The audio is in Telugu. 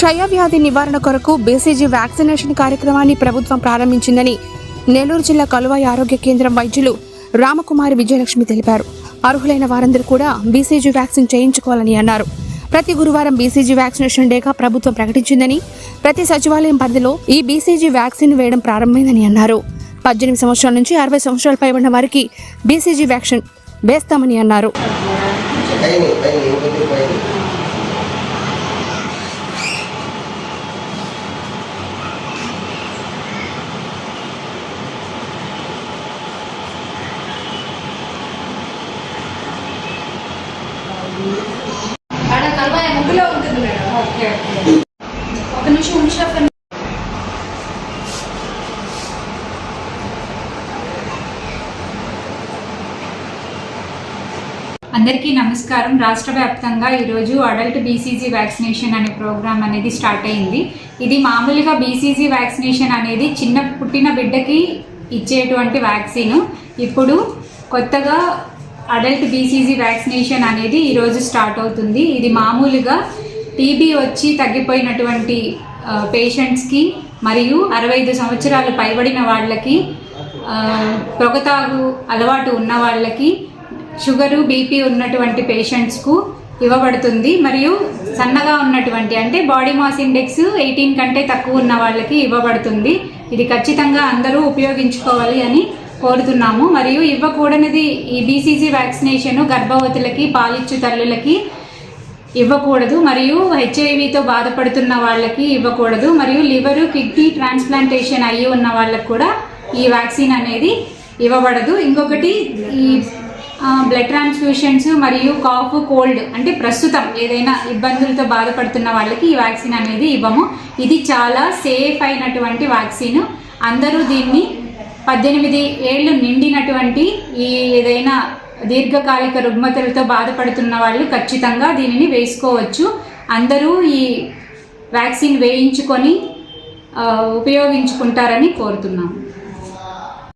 క్షయవ్యాధి నివారణ కొరకు బీసీజీ వ్యాక్సినేషన్ కార్యక్రమాన్ని ప్రభుత్వం ప్రారంభించిందని నెల్లూరు జిల్లా కలువాయి ఆరోగ్య కేంద్రం వైద్యులు రామకుమారి విజయలక్ష్మి తెలిపారు. అర్హులైన వారందరూ కూడా బీసీజీ వ్యాక్సిన్ చేయించుకోవాలని అన్నారు. ప్రతి గురువారం బీసీజీ వ్యాక్సినేషన్ డేగా ప్రభుత్వం ప్రకటించిందని ప్రతి సచివాలయం పరిధిలో ఈ బీసీజీ వ్యాక్సిన్ వేయడం ప్రారంభమైందని అన్నారు. పద్దెనిమిది సంవత్సరాల నుంచి అరవై సంవత్సరాల పైబడిన వారికి బీసీజీ వ్యాక్సిన్ వేస్తామని అన్నారు. ముగ్గులో ఉంటుంది మేడం. ఓకే ఒక నిమిషం అందరికీ నమస్కారం. రాష్ట్ర వ్యాప్తంగా ఈరోజు అడల్ట్ బీసీజీ వ్యాక్సినేషన్ అనే ప్రోగ్రామ్ అనేది స్టార్ట్ అయింది. ఇది మామూలుగా బీసీజీ వ్యాక్సినేషన్ అనేది చిన్న పుట్టిన బిడ్డకి ఇచ్చేటువంటి వ్యాక్సిన్. ఇప్పుడు కొత్తగా అడల్ట్ బీసీజీ వ్యాక్సినేషన్ అనేది ఈరోజు స్టార్ట్ అవుతుంది. ఇది మామూలుగా టీబీ వచ్చి తగ్గిపోయినటువంటి పేషెంట్స్కి మరియు అరవై ఐదు సంవత్సరాలు పైబడిన వాళ్ళకి పొగతాగు అలవాటు ఉన్న వాళ్ళకి షుగరు బీపీ ఉన్నటువంటి పేషెంట్స్కు ఇవ్వబడుతుంది. మరియు సన్నగా ఉన్నటువంటి అంటే బాడీ మాస్ ఇండెక్స్ ఎయిటీన్ కంటే తక్కువ ఉన్న వాళ్ళకి ఇవ్వబడుతుంది. ఇది ఖచ్చితంగా అందరూ ఉపయోగించుకోవాలి అని కోరుతున్నాము. మరియు ఇవ్వకూడనిది ఈ బీసీజీ వ్యాక్సినేషన్ గర్భవతులకి పాలిచ్చు తల్లులకి ఇవ్వకూడదు. మరియు హెచ్ఐవితో బాధపడుతున్న వాళ్ళకి ఇవ్వకూడదు. మరియు లివరు కిడ్నీ ట్రాన్స్ప్లాంటేషన్ అయ్యి ఉన్న వాళ్ళకి కూడా ఈ వ్యాక్సిన్ అనేది ఇవ్వబడదు. ఇంకొకటి ఈ బ్లడ్ ట్రాన్స్ఫ్యూషన్స్ మరియు కాఫ్ కోల్డ్ అంటే ప్రస్తుతం ఏదైనా ఇబ్బందులతో బాధపడుతున్న వాళ్ళకి ఈ వ్యాక్సిన్ అనేది ఇవ్వము. ఇది చాలా సేఫ్ అయినటువంటి వ్యాక్సిన్. అందరూ దీన్ని పద్దెనిమిది ఏళ్ళు నిండినటువంటి ఈ ఏదైనా దీర్ఘకాలిక రుగ్మతలతో బాధపడుతున్న వాళ్ళు ఖచ్చితంగా దీనిని వేసుకోవచ్చు. అందరూ ఈ వ్యాక్సిన్ వేయించుకొని ఉపయోగించుకుంటారని కోరుతున్నాము.